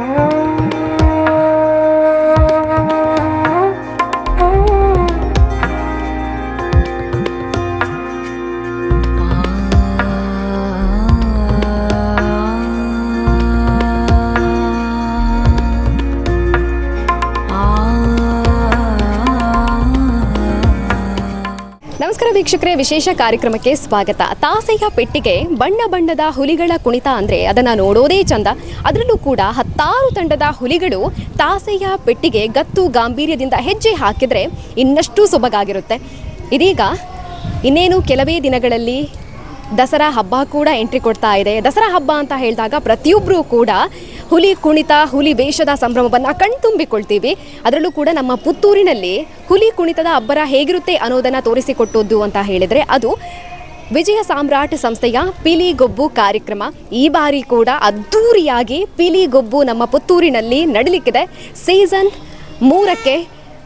Wow. ವೀಕ್ಷಕರೇ, ವಿಶೇಷ ಕಾರ್ಯಕ್ರಮಕ್ಕೆ ಸ್ವಾಗತ. ತಾಸೆಯ ಪೆಟ್ಟಿಗೆ ಬಣ್ಣ ಬಣ್ಣದ ಹುಲಿಗಳ ಕುಣಿತ ಅಂದರೆ ಅದನ್ನು ನೋಡೋದೇ ಚಂದ. ಅದರಲ್ಲೂ ಕೂಡ ಹತ್ತಾರು ತಂಡದ ಹುಲಿಗಳು ತಾಸೆಯ ಪೆಟ್ಟಿಗೆ ಗತ್ತು ಗಾಂಭೀರ್ಯದಿಂದ ಹೆಜ್ಜೆ ಹಾಕಿದರೆ ಇನ್ನಷ್ಟು ಸೊಬಗಾಗಿರುತ್ತೆ. ಇದೀಗ ಇನ್ನೇನು ಕೆಲವೇ ದಿನಗಳಲ್ಲಿ ದಸರಾ ಹಬ್ಬ ಕೂಡ ಎಂಟ್ರಿ ಕೊಡ್ತಾ ಇದೆ. ದಸರಾ ಹಬ್ಬ ಅಂತ ಹೇಳಿದಾಗ ಪ್ರತಿಯೊಬ್ಬರೂ ಕೂಡ ಹುಲಿ ಕುಣಿತ, ಹುಲಿ ವೇಷದ ಸಂಭ್ರಮವನ್ನು ಕಣ್ತುಂಬಿಕೊಳ್ತೀವಿ. ಅದರಲ್ಲೂ ಕೂಡ ನಮ್ಮ ಪುತ್ತೂರಿನಲ್ಲಿ ಹುಲಿ ಕುಣಿತದ ಅಬ್ಬರ ಹೇಗಿರುತ್ತೆ ಅನ್ನೋದನ್ನು ತೋರಿಸಿಕೊಟ್ಟದ್ದು ಅಂತ ಹೇಳಿದರೆ ಅದು ವಿಜಯ ಸಾಮ್ರಾಟ್ ಸಂಸ್ಥೆಯ ಪಿಲಿಗೊಬ್ಬು ಕಾರ್ಯಕ್ರಮ. ಈ ಬಾರಿ ಕೂಡ ಅದ್ಧೂರಿಯಾಗಿ ಪಿಲಿಗೊಬ್ಬು ನಮ್ಮ ಪುತ್ತೂರಿನಲ್ಲಿ ನಡೀಲಿಕ್ಕಿದೆ. ಸೀಸನ್ ಮೂರಕ್ಕೆ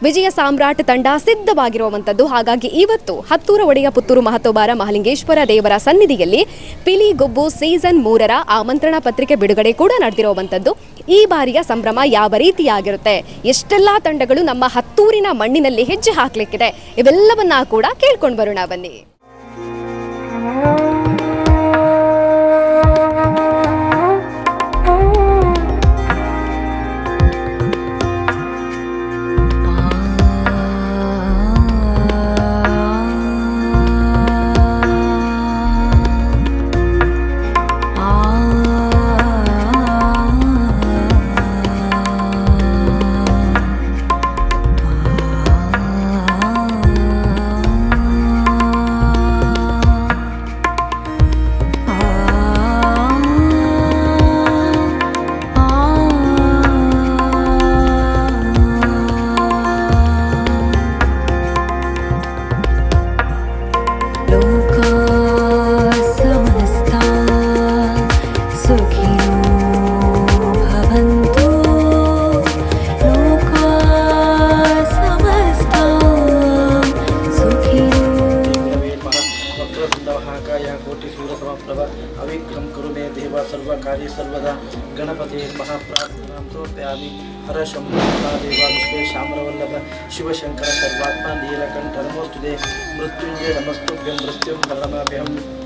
ವಿಜಯ ಸಾಮ್ರಾಟ್ ತಂಡ ಸಿದ್ಧವಾಗಿರುವಂಥದ್ದು. ಹಾಗಾಗಿ ಇವತ್ತು ಹತ್ತೂರ ಒಡೆಯ ಪುತ್ತೂರು ಮಹತೋಬಾರ ಮಹಲಿಂಗೇಶ್ವರ ದೇವರ ಸನ್ನಿಧಿಯಲ್ಲಿ ಪಿಲಿಗೊಬ್ಬು ಸೀಸನ್ ಮೂರರ ಆಮಂತ್ರಣ ಪತ್ರಿಕೆ ಬಿಡುಗಡೆ ಕೂಡ ನಡೆದಿರುವಂಥದ್ದು. ಈ ಬಾರಿಯ ಸಂಭ್ರಮ ಯಾವ ರೀತಿಯಾಗಿರುತ್ತೆ? ಎಷ್ಟೆಲ್ಲ ತಂಡಗಳು ನಮ್ಮ ಹತ್ತೂರಿನ ಮಣ್ಣಿನಲ್ಲಿ ಹೆಜ್ಜೆ ಹಾಕ್ಲಿಕ್ಕಿದೆ? ಇವೆಲ್ಲವನ್ನ ಕೂಡ ಕೇಳ್ಕೊಂಡು ಬರೋಣ ಬನ್ನಿ. या कोटी कोटिसूरसमप्रभ अविक्रम कुरु मे देव सर्वकार्ये सर्वदा. गणपते महाप्रार्थनां समर्पयामि हर शम्भो महादेव विश्वेशामरवल्लभ शिवशङ्कर सर्वात्मा नीलकण्ठ नमोस्तुते मृत्युञ्जय नमस्तुभ्यं मृत्युं नरमाभ्यं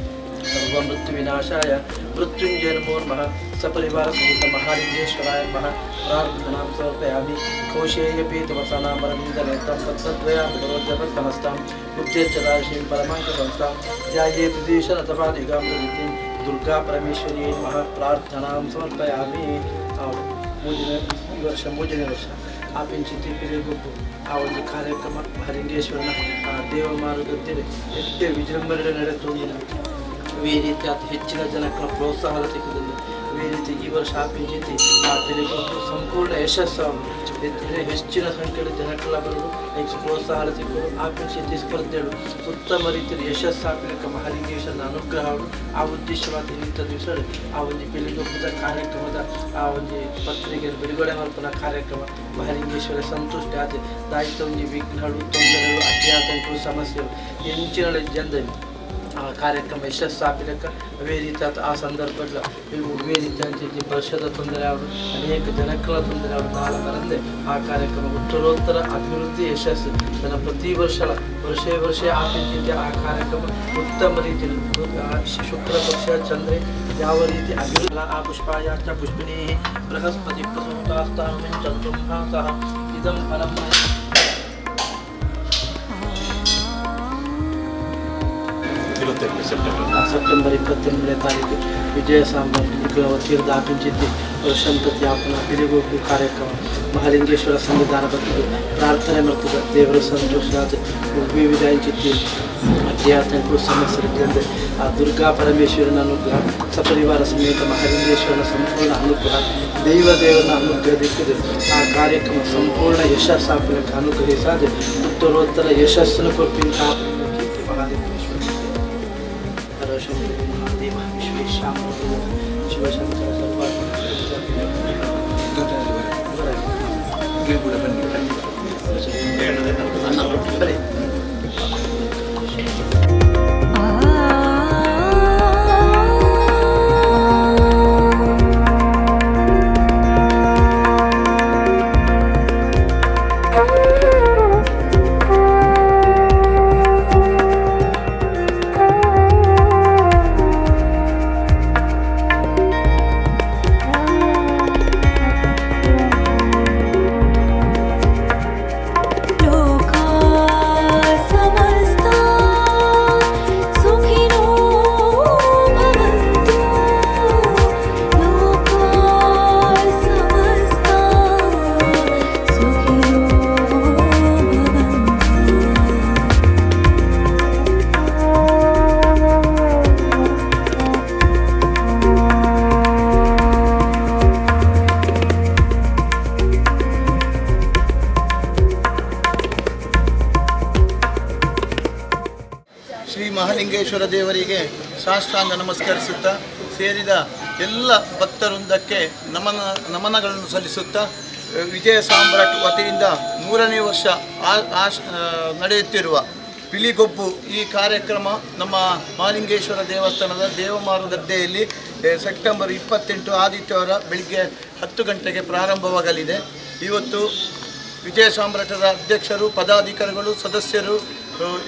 सर्वमृत्युविनाशाय मृत्युञ्जय नमो नमः सपरिवारसहित महालिङ्गेश्वराय नमः प्रार्थनां समर्पयामि कौशेयपीतवसनामरविन्दनेतं तत्सद्वयामरोजपत्तमस्तां बुद्धिर्चदाशिं परमाङ्कसंस्थां ध्यायेत् द्विशतपादिकां प्रवृत्तिं दुर्गा परमेश्वर्यै नमः प्रार्थनां समर्पयामि ತಾವು ಮೂಜಿನ ಈ ವರ್ಷ ಮೂಜನೇ ವರ್ಷ ಆಪಿಂಚಿತಿ ಪಿರಿಗೊಬ್ಬು ಆ ಒಂದು ಕಾರ್ಯಕ್ರಮ ಹರಿಂಗೇಶ್ವರನ ಆ ದೇವಮಾರ್ಗದಲ್ಲಿ ಎಷ್ಟೇ ವಿಜೃಂಭಣೆ ನಡೆದು ಈ ರೀತಿ ಅತಿ ಹೆಚ್ಚಿನ ಜನಕ್ಕೆ ಪ್ರೋತ್ಸಾಹ ಸಿಕ್ಕಿದ್ದು ಈ ರೀತಿ ಈ ವರ್ಷ ಆಪಿಂಚಿತಿ ಆ ಪಿರಿಗೊಬ್ಬು ಸಂಪೂರ್ಣ ಯಶಸ್ಸು ಹೆಚ್ಚಿನ ಸಂಖ್ಯೆಯಲ್ಲಿ ಜನಕ್ಕೆಲ್ಲ ಬರಲು ಹೆಚ್ಚು ಪ್ರೋತ್ಸಾಹ ಸಿಕ್ಕರು ಜೊತೆ ಸ್ಪರ್ಧೆಗಳು ಉತ್ತಮ ರೀತಿಯಲ್ಲಿ ಯಶಸ್ಸು ಆಗಲಿಕ್ಕೆ ಮಹಾಲಿಂಗೇಶ್ವರನ ಅನುಗ್ರಹಗಳು ಆ ಉದ್ದೇಶವಾಗಿ ನಿಂತ ದಿವಸ ಆ ಒಂದು ಪಿಲಿಗೊಬ್ಬದ ಕಾರ್ಯಕ್ರಮದ ಆ ಒಂದು ಪತ್ರಿಕೆ ಬಿಡುಗಡೆ ಮಲ್ಪನ ಕಾರ್ಯಕ್ರಮ ಮಹಾಲಿಂಗೇಶ್ವರ ಸಂತುಷ್ಟಿ ಆದ ದಾಯಿತ ಒಂದು ವಿಘ್ನಗಳು ತೊಂದರೆಗಳು ಅಡ್ಡಿಯಾತಂಕಗಳು ಸಮಸ್ಯೆಗಳು. ಹೆಂಚಿನ ಜನದಲ್ಲಿ ಕಾರ್ಯಕ್ರಮ ಯಶಸ್ಸು ಆಗ್ಲಿಕ್ಕೆ ಅವೇ ರೀತಿ ಆತ ಆ ಸಂದರ್ಭದಲ್ಲಿ ಇವು ಇವೇ ರೀತಿ ಅಂತ ವರ್ಷದ ತೊಂದರೆ ಅವರು ಅನೇಕ ಜನಗಳ ತೊಂದರೆ ಅವರು ನಾಳೆ ಬರದೆ ಆ ಕಾರ್ಯಕ್ರಮ ಉತ್ತರೋತ್ತರ ಅಭಿವೃದ್ಧಿ ಯಶಸ್ಸು ನನ್ನ ಪ್ರತಿ ವರ್ಷ ವರ್ಷ ವರ್ಷ ಆಪಿಂಚಿದ್ದೆ ಆ ಕಾರ್ಯಕ್ರಮ ಉತ್ತಮ ರೀತಿಯಲ್ಲಿ ಆ ಶುಕ್ರ ಪಕ್ಷ ಚಂದ್ರೆ ಯಾವ ರೀತಿ ಅಭಿವೃದ್ಧಿ ಆ ಪುಷ್ಪಾಯಾಚ ಪುಷ್ಪಿಣಿ ಬೃಹಸ್ಪತಿ ಪ್ರಸೂತಾಸ್ತಾನ ಚಂದ್ರಂ ಸಹ ಇದಂ ಫಲಂ ಇರುತ್ತೇವೆ ಸೆಪ್ಟೆಂಬರ್ ಆ ಸೆಪ್ಟೆಂಬರ್ ಇಪ್ಪತ್ತೆಂಟನೇ ತಾರೀಕು ವಿಜಯ ಸಾಮ್ರಾಜ್ಯ ತೀರ್ಥ ಆಪಿಂಚಿದ್ದಿ ಸಂತತಿ ಯಾಪನ ಬಿರಿಗೊಬ್ಬು ಕಾರ್ಯಕ್ರಮ ಮಹಾಲಿಂಗೇಶ್ವರ ಸಂವಿಧಾನ ಬಗ್ಗೆ ಪ್ರಾರ್ಥನೆ ಮಾಡ್ತದೆ ದೇವರ ಸಂತೋಷ ವಿವಿಧ ಚಿತ್ತಿ ಅಧ್ಯಾತ್ಮಗಳು ಸಮಸ್ಯೆ ಆ ದುರ್ಗಾ ಪರಮೇಶ್ವರನ ಅನುಗ್ರಹ ಸಪರಿವಾರ ಸಮೇತ ಮಹಾಲಿಂಗೇಶ್ವರನ ಸಂಪೂರ್ಣ ಅನುಗ್ರಹ ದೈವ ದೇವನ ಅನುಗ್ರಹಿಸಿದೆ ಆ ಕಾರ್ಯಕ್ರಮ ಸಂಪೂರ್ಣ ಯಶಸ್ಸಾಗಲಿಕ್ಕೆ ಅನುಗ್ರಹಿಸಾದೆ ಉತ್ತರೋತ್ತರ ಯಶಸ್ಸನ್ನು ಕೊಟ್ಟಿಂತ ಕೀರ್ತಿ ಮಹಾಲಿಂಗೇಶ್ವರ शिवशंकर महादेव विश्वेश्वर शिवशंकर सर्वात्मा ಮಹಾಲಿಂಗೇಶ್ವರ ದೇವರಿಗೆ ಸಾಷ್ಟಾಂಗ ನಮಸ್ಕರಿಸುತ್ತಾ ಸೇರಿದ ಎಲ್ಲ ಭಕ್ತವೃಂದಕ್ಕೆ ನಮನ ನಮನಗಳನ್ನು ಸಲ್ಲಿಸುತ್ತಾ ವಿಜಯ ಸಾಮ್ರಾಟ್ ವತಿಯಿಂದ ಮೂರನೇ ವರ್ಷ ಆ- ನಡೆಯುತ್ತಿರುವ ಬಿಳಿಗೊಬ್ಬು ಈ ಕಾರ್ಯಕ್ರಮ ನಮ್ಮ ಮಹಾಲಿಂಗೇಶ್ವರ ದೇವಸ್ಥಾನದ ದೇವಮಾರು ಗದ್ದೆಯಲ್ಲಿ ಸೆಪ್ಟೆಂಬರ್ ಇಪ್ಪತ್ತೆಂಟು ಆದಿತ್ಯವಾರ ಬೆಳಿಗ್ಗೆ ಹತ್ತು ಗಂಟೆಗೆ ಪ್ರಾರಂಭವಾಗಲಿದೆ. ಇವತ್ತು ವಿಜಯ ಸಾಮ್ರಾಟದ ಅಧ್ಯಕ್ಷರು, ಪದಾಧಿಕಾರಿಗಳು, ಸದಸ್ಯರು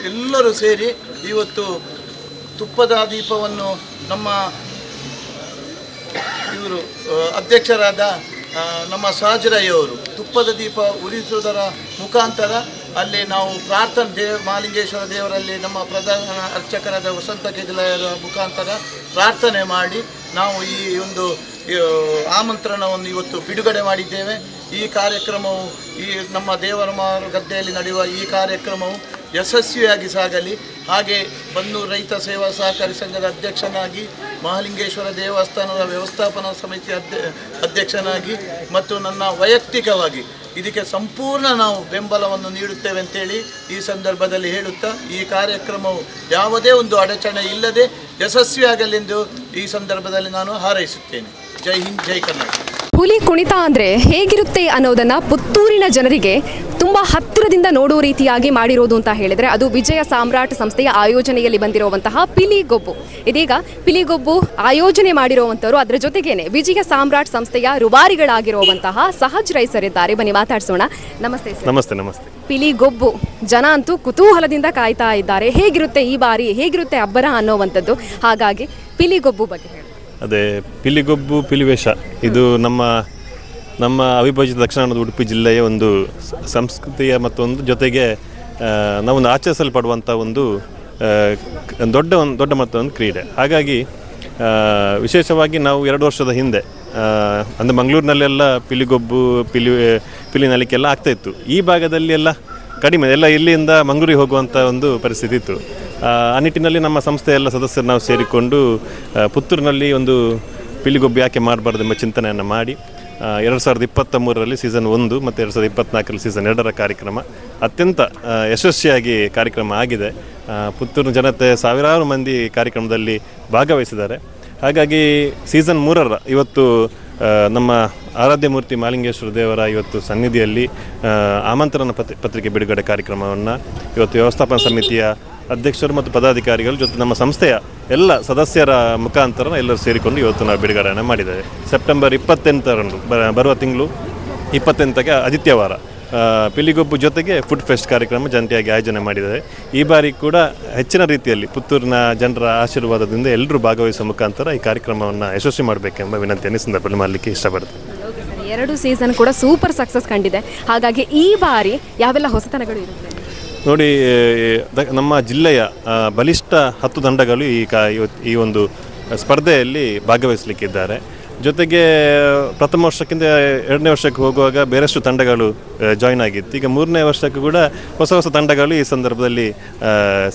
ಎಲ್ಲರೂ ಸೇರಿ ಇವತ್ತು ತುಪ್ಪದ ದೀಪವನ್ನು ನಮ್ಮ, ಇವರು ಅಧ್ಯಕ್ಷರಾದ ನಮ್ಮ ಸಾಜರಯ್ಯವರು, ತುಪ್ಪದ ದೀಪ ಉರಿಸುವುದರ ಮುಖಾಂತರ ಅಲ್ಲಿ ನಾವು ಪ್ರಾರ್ಥನೆ ದೇವ ಮಾಲಿಂಗೇಶ್ವರ ದೇವರಲ್ಲಿ ನಮ್ಮ ಪ್ರಧಾನ ಅರ್ಚಕರಾದ ವಸಂತ ಕೆದಿಲೆಯರ ಮುಖಾಂತರ ಪ್ರಾರ್ಥನೆ ಮಾಡಿ ನಾವು ಈ ಒಂದು ಆಮಂತ್ರಣವನ್ನು ಇವತ್ತು ಬಿಡುಗಡೆ ಮಾಡಿದ್ದೇವೆ. ಈ ಕಾರ್ಯಕ್ರಮವು, ಈ ನಮ್ಮ ದೇವರ ಗದ್ದೆಯಲ್ಲಿ ನಡೆಯುವ ಈ ಕಾರ್ಯಕ್ರಮವು ಯಶಸ್ವಿಯಾಗಿ ಸಾಗಲಿ. ಹಾಗೆ ಬನ್ನೂರು ರೈತ ಸೇವಾ ಸಹಕಾರಿ ಸಂಘದ ಅಧ್ಯಕ್ಷನಾಗಿ, ಮಹಾಲಿಂಗೇಶ್ವರ ದೇವಸ್ಥಾನದ ವ್ಯವಸ್ಥಾಪನಾ ಸಮಿತಿ ಅಧ್ಯ ಅಧ್ಯಕ್ಷನಾಗಿ ಮತ್ತು ನನ್ನ ವೈಯಕ್ತಿಕವಾಗಿ ಇದಕ್ಕೆ ಸಂಪೂರ್ಣ ನಾವು ಬೆಂಬಲವನ್ನು ನೀಡುತ್ತೇವೆ ಅಂತೇಳಿ ಈ ಸಂದರ್ಭದಲ್ಲಿ ಹೇಳುತ್ತಾ, ಈ ಕಾರ್ಯಕ್ರಮವು ಯಾವುದೇ ಒಂದು ಅಡಚಣೆ ಇಲ್ಲದೆ ಯಶಸ್ವಿಯಾಗಲೆಂದು ಈ ಸಂದರ್ಭದಲ್ಲಿ ನಾನು ಹಾರೈಸುತ್ತೇನೆ. ಜೈ ಹಿಂದ್, ಜೈ ಕರ್ನಾಟಕ. ಹುಲಿ ಕುಣಿತ ಅಂದರೆ ಹೇಗಿರುತ್ತೆ ಅನ್ನೋದನ್ನು ಪುತ್ತೂರಿನ ಜನರಿಗೆ ತುಂಬಾ ಹತ್ತಿರದಿಂದ ನೋಡುವ ರೀತಿಯಾಗಿ ಮಾಡಿರೋದು ಅಂತ ಹೇಳಿದ್ರೆ ಅದು ವಿಜಯ ಸಾಮ್ರಾಟ್ ಸಂಸ್ಥೆಯ ಆಯೋಜನೆಯಲ್ಲಿ ಬಂದಿರುವಂತಹ ಪಿಲಿಗೊಬ್ಬು ಇದೀಗ ಪಿಲಿಗೊಬ್ಬು ಆಯೋಜನೆ ಮಾಡಿರುವಂಥವರು ಅದರ ಜೊತೆಗೇನೆ ವಿಜಯ ಸಾಮ್ರಾಟ್ ಸಂಸ್ಥೆಯ ರುವಾರಿಗಳಾಗಿರುವಂತಹ ಸಹಜ್ ರೈಸರಿದ್ದಾರೆ ಬನ್ನಿ ಮಾತಾಡ್ಸೋಣ. ನಮಸ್ತೆ ನಮಸ್ತೆ ನಮಸ್ತೆ. ಪಿಲಿಗೊಬ್ಬು ಜನ ಅಂತೂ ಕುತೂಹಲದಿಂದ ಕಾಯ್ತಾ ಇದ್ದಾರೆ. ಹೇಗಿರುತ್ತೆ ಈ ಬಾರಿ ಹೇಗಿರುತ್ತೆ ಅಬ್ಬರ ಅನ್ನೋವಂಥದ್ದು? ಹಾಗಾಗಿ ಪಿಲಿಗೊಬ್ಬು ಬಗ್ಗೆ ಹೇಳಿ. ಅದೇ ಪಿಲಿಗೊಬ್ಬು ಪಿಲಿವೇಷ ಇದು ನಮ್ಮ ನಮ್ಮ ಅವಿಭಾಜಿತ ದಕ್ಷಿಣ ಉಡುಪಿ ಜಿಲ್ಲೆಯ ಒಂದು ಸಂಸ್ಕೃತಿಯ ಮತ್ತೊಂದು ಜೊತೆಗೆ ನಾವೊಂದು ಆಚರಿಸಲ್ಪಡುವಂಥ ಒಂದು ದೊಡ್ಡ ಒಂದು ದೊಡ್ಡ ಒಂದು ಕ್ರೀಡೆ. ಹಾಗಾಗಿ ವಿಶೇಷವಾಗಿ ನಾವು ಎರಡು ವರ್ಷದ ಹಿಂದೆ ಅಂದರೆ ಮಂಗಳೂರಿನಲ್ಲೆಲ್ಲ ಪಿಲಿಗೊಬ್ಬು, ಪಿಲಿ ಪಿಲಿನಲಿಕೆಲ್ಲ ಆಗ್ತಾಯಿತ್ತು ಈ ಭಾಗದಲ್ಲಿ ಎಲ್ಲ ಕಡಿಮೆ, ಎಲ್ಲ ಇಲ್ಲಿಂದ ಮಂಗಳೂರಿಗೆ ಹೋಗುವಂಥ ಒಂದು ಪರಿಸ್ಥಿತಿ ಇತ್ತು. ಆ ನಿಟ್ಟಿನಲ್ಲಿ ನಮ್ಮ ಸಂಸ್ಥೆಯ ಎಲ್ಲ ಸದಸ್ಯರು ನಾವು ಸೇರಿಕೊಂಡು ಪುತ್ತೂರಿನಲ್ಲಿ ಒಂದು ಪಿಲಿಗೊಬ್ಬು ಯಾಕೆ ಮಾಡಬಾರ್ದು ಎಂಬ ಚಿಂತನೆಯನ್ನು ಮಾಡಿ ಎರಡು ಸಾವಿರದ ಇಪ್ಪತ್ತ ಮೂರರಲ್ಲಿ ಸೀಸನ್ ಒಂದು ಮತ್ತು ಎರಡು ಸಾವಿರದ ಇಪ್ಪತ್ತ್ನಾಲ್ಕರಲ್ಲಿ ಸೀಸನ್ ಎರಡರ ಕಾರ್ಯಕ್ರಮ. ಅತ್ಯಂತ ಯಶಸ್ವಿಯಾಗಿ ಕಾರ್ಯಕ್ರಮ ಆಗಿದೆ. ಪುತ್ತೂರಿನ ಪುತ್ತೂರು ಜನತೆ ಸಾವಿರಾರು ಮಂದಿ ಕಾರ್ಯಕ್ರಮದಲ್ಲಿ ಭಾಗವಹಿಸಿದ್ದಾರೆ. ಹಾಗಾಗಿ ಸೀಸನ್ ಮೂರರ ಇವತ್ತು ನಮ್ಮ ಆರಾಧ್ಯ ಮೂರ್ತಿ ಮಾಲಿಂಗೇಶ್ವರ ದೇವರ ಇವತ್ತು ಸನ್ನಿಧಿಯಲ್ಲಿ ಆಮಂತ್ರಣ ಪತ್ರಿ, ಪತ್ರಿಕೆ ಬಿಡುಗಡೆ ಕಾರ್ಯಕ್ರಮವನ್ನು ಇವತ್ತು ವ್ಯವಸ್ಥಾಪನಾ ಸಮಿತಿಯ ಅಧ್ಯಕ್ಷರು ಮತ್ತು ಪದಾಧಿಕಾರಿಗಳು ಜೊತೆ ನಮ್ಮ ಸಂಸ್ಥೆಯ ಎಲ್ಲ ಸದಸ್ಯರ ಮುಖಾಂತರ ಎಲ್ಲರೂ ಸೇರಿಕೊಂಡು ಇವತ್ತು ನಾವು ಬಿಡುಗಡೆಯನ್ನು ಮಾಡಿದ್ದೇವೆ. ಸೆಪ್ಟೆಂಬರ್ ಇಪ್ಪತ್ತೆಂಟರಂದು ಬರುವ ತಿಂಗಳು ಇಪ್ಪತ್ತೆಂಟಕ್ಕೆ ಆದಿತ್ಯವಾರ. ಪಿಲಿಗೊಬ್ಬು ಜೊತೆಗೆ ಫುಡ್ ಫೆಸ್ಟ್ ಕಾರ್ಯಕ್ರಮ ಜಂಟಿಯಾಗಿ ಆಯೋಜನೆ ಮಾಡಿದ್ದಾರೆ. ಈ ಬಾರಿ ಕೂಡ ಹೆಚ್ಚಿನ ರೀತಿಯಲ್ಲಿ ಪುತ್ತೂರಿನ ಜನರ ಆಶೀರ್ವಾದದಿಂದ ಎಲ್ಲರೂ ಭಾಗವಹಿಸುವ ಮುಖಾಂತರ ಈ ಕಾರ್ಯಕ್ರಮವನ್ನು ಯಶಸ್ವಿ ಮಾಡಬೇಕೆಂಬ ವಿನಂತಿಯನ್ನು ಸಂದರ್ಭದಲ್ಲಿ ಮಾಡಲಿಕ್ಕೆ ಇಷ್ಟಪಡ್ತೇನೆ. ಎರಡು ಸೀಸನ್ ಕೂಡ ಸೂಪರ್ ಸಕ್ಸಸ್ ಕಂಡಿದೆ. ಹಾಗಾಗಿ ಈ ಬಾರಿ ಯಾವೆಲ್ಲ ಹೊಸತನಗಳು ಇರುತ್ತೆ? ನೋಡಿ ನಮ್ಮ ಜಿಲ್ಲೆಯ ಬಲಿಷ್ಠ ಹತ್ತು ತಂಡಗಳು ಈ ಈ ಒಂದು ಸ್ಪರ್ಧೆಯಲ್ಲಿ ಭಾಗವಹಿಸಲಿಕ್ಕಿದ್ದಾರೆ. ಜೊತೆಗೆ, ಪ್ರಥಮ ವರ್ಷಕ್ಕಿಂತ ಎರಡನೇ ವರ್ಷಕ್ಕೆ ಹೋಗುವಾಗ ಬೇರೆಷ್ಟು ತಂಡಗಳು ಜಾಯ್ನ್ ಆಗಿತ್ತು. ಈಗ ಮೂರನೇ ವರ್ಷಕ್ಕೂ ಕೂಡ ಹೊಸ ಹೊಸ ತಂಡಗಳು ಈ ಸಂದರ್ಭದಲ್ಲಿ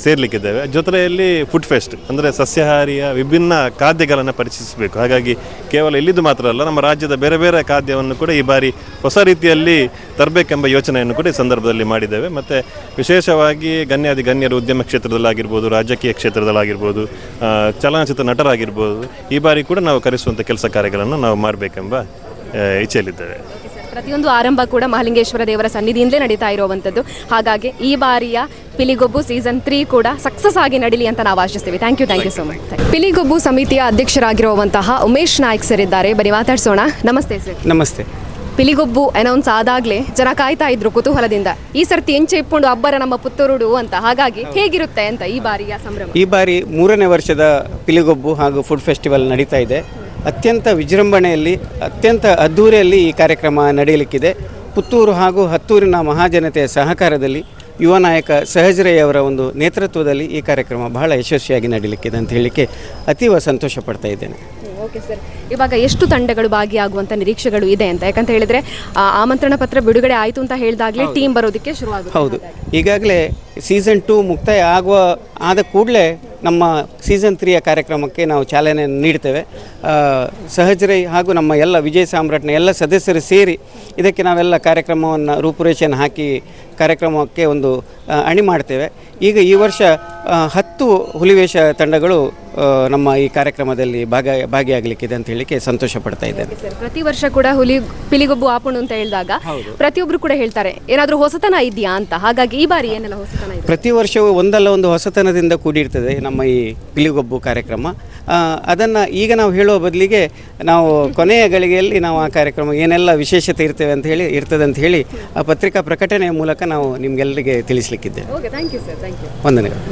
ಸೇರ್ಲಿಕ್ಕಿದ್ದಾವೆ. ಜೊತೆಯಲ್ಲಿ ಫುಡ್ ಫೆಸ್ಟ್ ಅಂದರೆ ಸಸ್ಯಾಹಾರಿಯ ವಿಭಿನ್ನ ಖಾದ್ಯಗಳನ್ನು ಪರಿಚಯಿಸಬೇಕು. ಹಾಗಾಗಿ ಕೇವಲ ಇಲ್ಲಿದ್ದು ಮಾತ್ರ ಅಲ್ಲ, ನಮ್ಮ ರಾಜ್ಯದ ಬೇರೆ ಬೇರೆ ಖಾದ್ಯವನ್ನು ಕೂಡ ಈ ಬಾರಿ ಹೊಸ ರೀತಿಯಲ್ಲಿ ತರಬೇಕೆಂಬ ಯೋಚನೆಯನ್ನು ಕೂಡ ಈ ಸಂದರ್ಭದಲ್ಲಿ ಮಾಡಿದ್ದೇವೆ. ಮತ್ತು ವಿಶೇಷವಾಗಿ ಗಣ್ಯಾದಿ ಗಣ್ಯರು ಉದ್ಯಮ ಕ್ಷೇತ್ರದಲ್ಲಾಗಿರ್ಬೋದು, ರಾಜಕೀಯ ಕ್ಷೇತ್ರದಲ್ಲಾಗಿರ್ಬೋದು ಚಲನಚಿತ್ರ ನಟರಾಗಿರ್ಬೋದು, ಈ ಬಾರಿ ಕೂಡ ನಾವು ಕರೆಸುವಂಥ ಕೆಲಸ ಕಾರ್ಯಗಳನ್ನು ನಾವು ಮಾಡಬೇಕೆಂಬ ಇಚ್ಛೆಯಲ್ಲಿದ್ದೇವೆ. ಪ್ರತಿಯೊಂದು ಆರಂಭ ಕೂಡ ಮಹಾಲಿಂಗೇಶ್ವರ ದೇವರ ಸನ್ನಿಧಿಯಿಂದಲೇ ನಡೀತಾ ಇರುವಂಥದ್ದು ಹಾಗಾಗಿ ಈ ಬಾರಿಯ ಪಿಲಿಗೊಬ್ಬು ಸೀಸನ್ ತ್ರೀ ಕೂಡ ಸಕ್ಸಸ್ ಆಗಿ ನಡೀಲಿ ಅಂತ ನಾವು ಆಶಿಸ್ತೀವಿ. Thank you thank you so much Piligobbu ಸಮಿತಿಯ ಅಧ್ಯಕ್ಷರಾಗಿರುವಂತಹ ಉಮೇಶ್ ನಾಯ್ಕ್ ಸರ್ ಇದ್ದಾರೆ. ಬನ್ನಿ ಮಾತಾಡ್ಸೋಣ. ನಮಸ್ತೆ ಸರ್ ನಮಸ್ತೆ. ಪಿಲಿಗೊಬ್ಬು ಅನೌನ್ಸ್ ಆದಾಗಲೇ ಜನ ಕಾಯ್ತಾ ಇದ್ರು ಕುತೂಹಲದಿಂದ. ಈ ಸರ್ತಿ ಎಂಚೆ ಇಟ್ಕೊಂಡು ಅಬ್ಬರ ನಮ್ಮ ಪುತ್ತೂರುಡು ಅಂತ. ಹಾಗಾಗಿ ಹೇಗಿರುತ್ತೆ ಅಂತ ಈ ಬಾರಿಯ ಸಂಭ್ರಮ? ಈ ಬಾರಿ ಮೂರನೇ ವರ್ಷದ ಪಿಲಿಗೊಬ್ಬು ಹಾಗೂ ಫುಡ್ ಫೆಸ್ಟಿವಲ್ ನಡೀತಾ ಇದೆ. ಅತ್ಯಂತ ವಿಜೃಂಭಣೆಯಲ್ಲಿ ಅತ್ಯಂತ ಅದ್ಧೂರಿಯಲ್ಲಿ ಈ ಕಾರ್ಯಕ್ರಮ ನಡೆಯಲಿಕ್ಕಿದೆ. ಪುತ್ತೂರು ಹಾಗೂ ಹತ್ತೂರಿನ ಮಹಾಜನತೆಯ ಸಹಕಾರದಲ್ಲಿ ಯುವ ನಾಯಕ ಸಹಜರಯ್ಯವರ ಒಂದು ನೇತೃತ್ವದಲ್ಲಿ ಈ ಕಾರ್ಯಕ್ರಮ ಬಹಳ ಯಶಸ್ವಿಯಾಗಿ ನಡೀಲಿಕ್ಕಿದೆ ಅಂತ ಹೇಳಲಿಕ್ಕೆ ಅತೀವ ಸಂತೋಷ ಪಡ್ತಾ ಇದ್ದೇನೆ. Okay sir. ಇವಾಗ ಎಷ್ಟು ತಂಡಗಳು ಭಾಗಿಯಾಗುವಂತ ನಿರೀಕ್ಷೆಗಳು ಇದೆ ಅಂತ? ಯಾಕಂತ ಹೇಳಿದ್ರೆ ಆಮಂತ್ರಣ ಪತ್ರ ಬಿಡುಗಡೆ ಆಯಿತು ಅಂತ ಹೇಳಿದಾಗಲೇ ಟೀಮ್ ಬರೋದಕ್ಕೆ ಶುರುವಾಗುತ್ತೆ ಹೌದು. ಈಗಾಗಲೇ ಸೀಸನ್ ಟೂ ಮುಕ್ತಾಯ ಆಗುವ ಆದ ಕೂಡಲೇ ನಮ್ಮ ಸೀಸನ್ ತ್ರೀಯ ಕಾರ್ಯಕ್ರಮಕ್ಕೆ ನಾವು ಚಾಲನೆ ನೀಡ್ತೇವೆ. ಸಹಜರೈ ಹಾಗೂ ನಮ್ಮ ಎಲ್ಲ ವಿಜಯ ಸಾಮ್ರಾಟ್ನ ಎಲ್ಲ ಸದಸ್ಯರು ಸೇರಿ ಇದಕ್ಕೆ ನಾವೆಲ್ಲ ಕಾರ್ಯಕ್ರಮವನ್ನು ರೂಪುರೇಷೆಯನ್ನು ಹಾಕಿ ಕಾರ್ಯಕ್ರಮಕ್ಕೆ ಒಂದು ಅಣಿ ಮಾಡ್ತೇವೆ. ಈಗ ಈ ವರ್ಷ ಹತ್ತು ಹುಲಿವೇಷ ತಂಡಗಳು ನಮ್ಮ ಈ ಕಾರ್ಯಕ್ರಮದಲ್ಲಿ ಭಾಗ ಭಾಗಿಯಾಗಲಿಕ್ಕಿದೆ ಅಂತ ಹೇಳಲಿಕ್ಕೆ ಸಂತೋಷ ಪಡ್ತಾ ಇದ್ದೇನೆ. ಪ್ರತಿ ವರ್ಷ ಕೂಡ ಹುಲಿ ಪಿಲಿಗೊಬ್ಬು ಆಪಣು ಅಂತ ಹೇಳಿದಾಗ ಪ್ರತಿಯೊಬ್ಬರು ಕೂಡ ಹೇಳ್ತಾರೆ ಏನಾದರೂ ಹೊಸತನ ಇದೆಯಾ ಅಂತ? ಹಾಗಾಗಿ ಈ ಬಾರಿ ಏನೆಲ್ಲ ಹೊಸತನ ಪ್ರತಿ ವರ್ಷವೂ ಒಂದಲ್ಲ ಒಂದು ಹೊಸತನದಿಂದ ಕೂಡಿರ್ತದೆ ನಮ್ಮ ಈ ಪಿಲಿಗೊಬ್ಬು ಕಾರ್ಯಕ್ರಮ. ಅದನ್ನು ಈಗ ನಾವು ಹೇಳುವ ಬದಲಿಗೆ ನಾವು ಕೊನೆಯ ಗಳಿಗೆಯಲ್ಲಿ ನಾವು ಆ ಕಾರ್ಯಕ್ರಮ ಏನೆಲ್ಲ ವಿಶೇಷತೆ ಇರ್ತೇವೆ ಅಂತ ಹೇಳಿ ಇರ್ತದೆ ಅಂತ ಹೇಳಿ ಆ ಪತ್ರಿಕಾ ಪ್ರಕಟಣೆಯ ಮೂಲಕ ನಾವು ನಿಮಗೆಲ್ಲರಿಗೆ ತಿಳಿಸ್ಲಿಕ್ಕಿದ್ದೇವೆ. Okay thank you sir thank you ವಂದನೆಗಳು.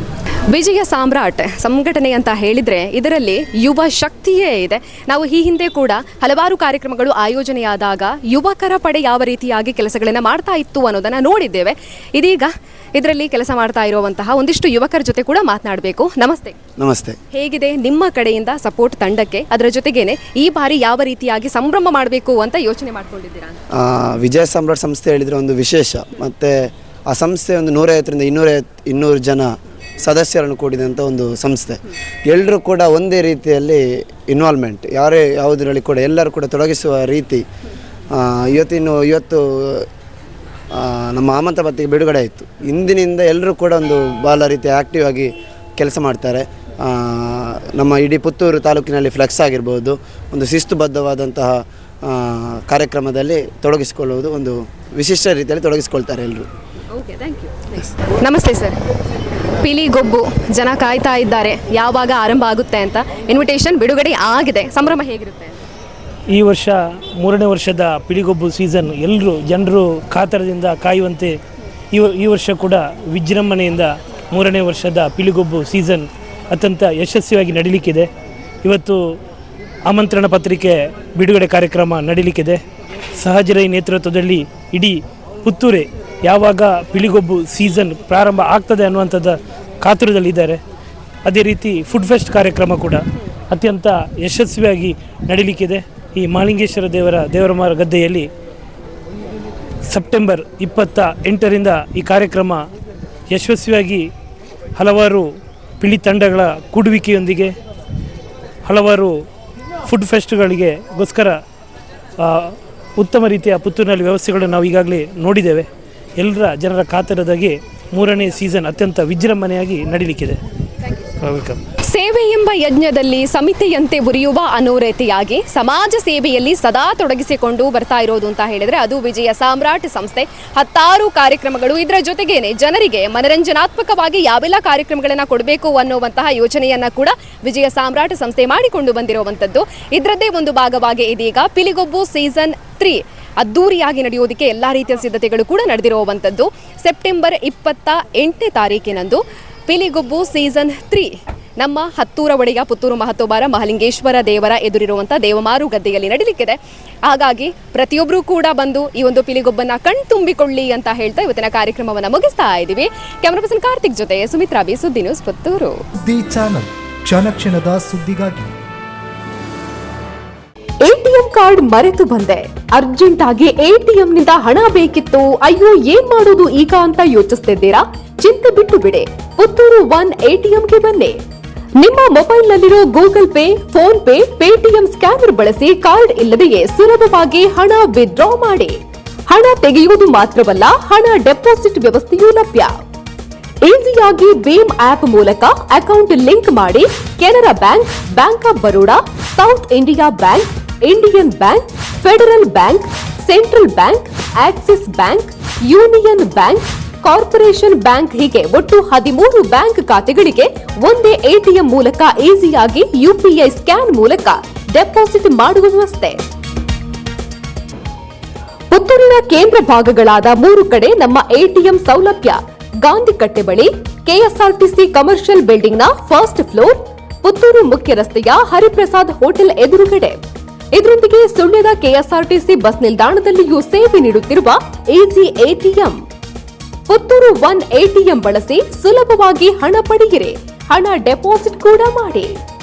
ವಿಜಯ ಸಾಮ್ರಾಟ್ ಸಂಘಟನೆ ಅಂತ ಹೇಳಿದ್ರೆ ಇದರಲ್ಲಿ ಯುವ ಶಕ್ತಿಯೇ ಇದೆ. ನಾವು ಈ ಹಿಂದೆ ಕೂಡ ಹಲವಾರು ಕಾರ್ಯಕ್ರಮಗಳು ಆಯೋಜನೆಯಾದಾಗ ಯುವಕರ ಪಡೆ ಯಾವ ರೀತಿಯಾಗಿ ಕೆಲಸಗಳನ್ನು ಮಾಡ್ತಾ ಇತ್ತು ಅನ್ನೋದನ್ನ ನೋಡಿದ್ದೇವೆ. ಇದೀಗ ಇದರಲ್ಲಿ ಕೆಲಸ ಮಾಡ್ತಾ ಇರುವಂತಹ ಒಂದಿಷ್ಟು ಯುವಕರ ಜೊತೆ ಕೂಡ ಮಾತನಾಡಬೇಕು. ನಮಸ್ತೆ. ನಮಸ್ತೆ. ಹೇಗಿದೆ? ನಿಮ್ಮ ಕಡೆಯಿಂದ ಸಪೋರ್ಟ್ ತಂಡಕ್ಕೆ ಅದರ ಜೊತೆಗೇನೆ ಈ ಬಾರಿ ಯಾವ ರೀತಿಯಾಗಿ ಸಂಭ್ರಮ ಮಾಡಬೇಕು ಅಂತ ಯೋಚನೆ ಮಾಡ್ಕೊಂಡಿದ್ದೀರಾ ಅಂತ? ಆ, ವಿಜಯ ಸಾಮ್ರಾಟ್ ಸಂಸ್ಥೆ ಹೇಳಿದರೆ ಒಂದು ವಿಶೇಷ. ಮತ್ತು ಆ ಸಂಸ್ಥೆ ಒಂದು ನೂರೈವತ್ತರಿಂದ ಇನ್ನೂರೈವತ್ತು ಇನ್ನೂರು ಜನ ಸದಸ್ಯರನ್ನು ಕೂಡಿದಂಥ ಒಂದು ಸಂಸ್ಥೆ. ಎಲ್ಲರೂ ಕೂಡ ಒಂದೇ ರೀತಿಯಲ್ಲಿ ಇನ್ವಾಲ್ವ್ಮೆಂಟ್ ಯಾರೇ ಯಾವುದರಲ್ಲಿ ಕೂಡ ಎಲ್ಲರೂ ಕೂಡ ತೊಡಗಿಸುವ ರೀತಿ. ಆ, ಇವತ್ತಿನ ಇವತ್ತು ಆ, ನಮ್ಮ ಆಮಂತ್ರ ಪತ್ರಿಕೆ ಬಿಡುಗಡೆ ಆಯಿತು. ಇಂದಿನಿಂದ ಎಲ್ಲರೂ ಕೂಡ ಒಂದು ಭಾಳ ರೀತಿ ಆ್ಯಕ್ಟಿವ್ ಆಗಿ ಕೆಲಸ ಮಾಡ್ತಾರೆ. ನಮ್ಮ ಇಡೀ ಪುತ್ತೂರು ತಾಲೂಕಿನಲ್ಲಿ ಫ್ಲೆಕ್ಸ್ ಆಗಿರ್ಬೋದು ಒಂದು ಶಿಸ್ತುಬದ್ಧವಾದಂತಹ ಕಾರ್ಯಕ್ರಮದಲ್ಲಿ ತೊಡಗಿಸಿಕೊಳ್ಳುವುದು ಒಂದು ವಿಶಿಷ್ಟ ರೀತಿಯಲ್ಲಿ ತೊಡಗಿಸಿಕೊಳ್ತಾರೆ ಎಲ್ಲರೂ ಓಕೆ ಥ್ಯಾಂಕ್ ಯು ನಮಸ್ತೆ ಸರ್ ಪಿಲಿಗೊಬ್ಬು ಜನ ಕಾಯ್ತಾ ಇದ್ದಾರೆ ಯಾವಾಗ ಆರಂಭ ಆಗುತ್ತೆ ಅಂತ. ಇನ್ವಿಟೇಷನ್ ಬಿಡುಗಡೆ ಆಗಿದೆ. ಸಂಭ್ರಮ ಹೇಗಿರುತ್ತೆ? ಈ ವರ್ಷ ಮೂರನೇ ವರ್ಷದ ಪಿಡಿಗೊಬ್ಬು ಸೀಸನ್ ಎಲ್ಲರೂ ಜನರು ಕಾತರದಿಂದ ಕಾಯುವಂತೆ ಈ ಈ ವರ್ಷ ಕೂಡ ವಿಜೃಂಭಣೆಯಿಂದ ಮೂರನೇ ವರ್ಷದ ಪಿಲಿಗೊಬ್ಬು ಸೀಸನ್ ಅತ್ಯಂತ ಯಶಸ್ವಿಯಾಗಿ ನಡೀಲಿಕ್ಕಿದೆ. ಇವತ್ತು ಆಮಂತ್ರಣ ಪತ್ರಿಕೆ ಬಿಡುಗಡೆ ಕಾರ್ಯಕ್ರಮ ನಡೀಲಿಕ್ಕಿದೆ. ಸಹಜರೈ ನೇತೃತ್ವದಲ್ಲಿ ಇಡೀ ಪುತ್ತೂರೆ ಯಾವಾಗ ಪಿಳಿಗೊಬ್ಬು ಸೀಸನ್ ಪ್ರಾರಂಭ ಆಗ್ತದೆ ಅನ್ನುವಂಥದ್ದು ಕಾತುರದಲ್ಲಿದ್ದಾರೆ. ಅದೇ ರೀತಿ ಫುಡ್ ಫೆಸ್ಟ್ ಕಾರ್ಯಕ್ರಮ ಕೂಡ ಅತ್ಯಂತ ಯಶಸ್ವಿಯಾಗಿ ನಡೀಲಿಕ್ಕಿದೆ. ಈ ಮಾಲಿಂಗೇಶ್ವರ ದೇವರ ದೇವರಮಾರ ಗದ್ದೆಯಲ್ಲಿ ಸೆಪ್ಟೆಂಬರ್ ಇಪ್ಪತ್ತ ಎಂಟರಿಂದ ಈ ಕಾರ್ಯಕ್ರಮ ಯಶಸ್ವಿಯಾಗಿ ಹಲವಾರು ಪಿಳಿ ತಂಡಗಳ ಕೂಡುವಿಕೆಯೊಂದಿಗೆ ಹಲವಾರು ಫುಡ್ ಫೆಸ್ಟ್ಗಳಿಗೆ ಗೋಸ್ಕರ ಉತ್ತಮ ರೀತಿಯ ಪುತ್ತೂರಿನಲ್ಲಿ ವ್ಯವಸ್ಥೆಗಳನ್ನು ನಾವು ಈಗಾಗಲೇ ನೋಡಿದ್ದೇವೆ. ಎಲ್ಲರ ಜನರ ಕಾತರದಾಗಿ ಮೂರನೇ ಸೀಸನ್ ಅತ್ಯಂತ ವಿಜೃಂಭಣೆಯಾಗಿ ನಡೀಲಿಕ್ಕಿದೆ. ವೆಲ್ಕಮ್ ಸೇವೆ ಎಂಬ ಯಜ್ಞದಲ್ಲಿ ಸಮಿತಿಯಂತೆ ಉರಿಯುವ ಅನ್ನೋ ರೀತಿಯಾಗಿ ಸಮಾಜ ಸೇವೆಯಲ್ಲಿ ಸದಾ ತೊಡಗಿಸಿಕೊಂಡು ಬರ್ತಾ ಇರೋದು ಅಂತ ಹೇಳಿದ್ರೆ ಅದು ವಿಜಯ ಸಾಮ್ರಾಟ್ ಸಂಸ್ಥೆ. ಹತ್ತಾರು ಕಾರ್ಯಕ್ರಮಗಳು ಇದರ ಜೊತೆಗೇನೆ ಜನರಿಗೆ ಮನರಂಜನಾತ್ಮಕವಾಗಿ ಯಾವೆಲ್ಲ ಕಾರ್ಯಕ್ರಮಗಳನ್ನು ಕೊಡಬೇಕು ಅನ್ನುವಂತಹ ಯೋಚನೆಯನ್ನ ಕೂಡ ವಿಜಯ ಸಾಮ್ರಾಟ್ ಸಂಸ್ಥೆ ಮಾಡಿಕೊಂಡು ಬಂದಿರುವಂಥದ್ದು. ಇದರದ್ದೇ ಒಂದು ಭಾಗವಾಗಿ ಇದೀಗ ಪಿಲಿಗೊಬ್ಬು ಸೀಸನ್ ತ್ರೀ ಅದ್ದೂರಿಯಾಗಿ ನಡೆಯೋದಕ್ಕೆ ಎಲ್ಲ ರೀತಿಯ ಸಿದ್ಧತೆಗಳು ಕೂಡ ನಡೆದಿರುವಂಥದ್ದು. ಸೆಪ್ಟೆಂಬರ್ ಇಪ್ಪತ್ತ ಎಂಟನೇ ತಾರೀಕಿನಂದು ಪಿಲಿಗೊಬ್ಬು ಸೀಸನ್ ತ್ರೀ ನಮ್ಮ ಹತ್ತೂರ ಒಡೆಯ ಪುತ್ತೂರು ಮಹತೋಬಾರ ಮಹಲಿಂಗೇಶ್ವರ ದೇವರ ಎದುರಿರುವಂಥ ದೇವಮಾರು ಗದ್ದೆಯಲ್ಲಿ ನಡೀಲಿಕ್ಕಿದೆ. ಹಾಗಾಗಿ ಪ್ರತಿಯೊಬ್ಬರೂ ಕೂಡ ಬಂದು ಈ ಒಂದು ಪಿಲಿಗೊಬ್ಬನ್ನ ಕಣ್ತುಂಬಿಕೊಳ್ಳಿ ಅಂತ ಹೇಳ್ತಾ ಇವತ್ತಿನ ಕಾರ್ಯಕ್ರಮವನ್ನು ಮುಗಿಸ್ತಾ ಇದ್ದೀವಿ ಕ್ಯಾಮರಾ ಪರ್ಸನ್ ಕಾರ್ತಿಕ್ ಜೊತೆ Sumitra B Suddi news Puttur. The channel ಕ್ಷಣ ಕ್ಷಣದ ಸುದ್ದಿಗಾಗಿ. ಎಟಿಎಂ ಕಾರ್ಡ್ ಮರೆತು ಬಂದೆ. ಅರ್ಜೆಂಟ್ ಆಗಿ ಎಟಿಎಂ ನಿಂದ ಹಣ ಬೇಕಿತ್ತು. ಅಯ್ಯೋ ಏನ್ ಮಾಡೋದು ಈಗ ಅಂತ ಯೋಚಿಸ್ತಿದ್ದೀರಾ? ಚಿಂತೆ ಬಿಟ್ಟು ಬಿಡಿ. ಪುತ್ತೂರು ಒನ್ ಎಟಿಎಂಗೆ ಬನ್ನಿ. ನಿಮ್ಮ ಮೊಬೈಲ್ನಲ್ಲಿರೋ Google Pay, PhonePe, Paytm scanner ಬಳಸಿ ಕಾರ್ಡ್ ಇಲ್ಲದೆಯೇ ಸುಲಭವಾಗಿ ಹಣ ವಿತ್ಡ್ರಾ ಮಾಡಿ. ಹಣ ತೆಗೆಯುವುದು ಮಾತ್ರವಲ್ಲ, ಹಣ ಡೆಪಾಸಿಟ್ ವ್ಯವಸ್ಥೆಯೂ ಲಭ್ಯ. ಈಸಿಯಾಗಿ ಭೀಮ್ ಆಪ್ ಮೂಲಕ ಅಕೌಂಟ್ ಲಿಂಕ್ ಮಾಡಿ Canara Bank Bank of Baroda, South India Bank, Indian Bank, Federal Bank, Central Bank, Axis Bank, Union Bank Corporation Bank ಹೀಗೆ ಒಟ್ಟು ಹದಿಮೂರು ಬ್ಯಾಂಕ್ ಖಾತೆಗಳಿಗೆ ಒಂದೇ ಎಟಿಎಂ ಮೂಲಕ ಈಸಿಯಾಗಿ ಯುಪಿಐ ಸ್ಕ್ಯಾನ್ ಮೂಲಕ ಡೆಪಾಸಿಟ್ ಮಾಡುವ ವ್ಯವಸ್ಥೆ. ಪುತ್ತೂರಿನ ಕೇಂದ್ರ ಭಾಗಗಳಾದ ಮೂರು ಕಡೆ ನಮ್ಮ ಎಟಿಎಂ ಸೌಲಭ್ಯ. ಗಾಂಧಿ ಕಟ್ಟೆ ಬಳಿ ಕೆಎಸ್ಆರ್ಟಿಸಿ ಕಮರ್ಷಿಯಲ್ ಬಿಲ್ಡಿಂಗ್ನ ಫಸ್ಟ್ ಫ್ಲೋರ್, ಪುತ್ತೂರು ಮುಖ್ಯ ರಸ್ತೆಯ ಹರಿಪ್ರಸಾದ್ ಹೋಟೆಲ್ ಎದುರುಗಡೆ. ಇದರೊಂದಿಗೆ ಸುಳ್ಯದ ಕೆಎಸ್ಆರ್ಟಿಸಿ ಬಸ್ ನಿಲ್ದಾಣದಲ್ಲಿಯೂ ಸೇವೆ ನೀಡುತ್ತಿರುವ easy ATM Puttur one ATM ಬಳಸಿ ಸುಲಭವಾಗಿ ಹಣ ಪಡೆಯಿರಿ. ಹಣ ಡೆಪಾಸಿಟ್ ಕೂಡ ಮಾಡಿ.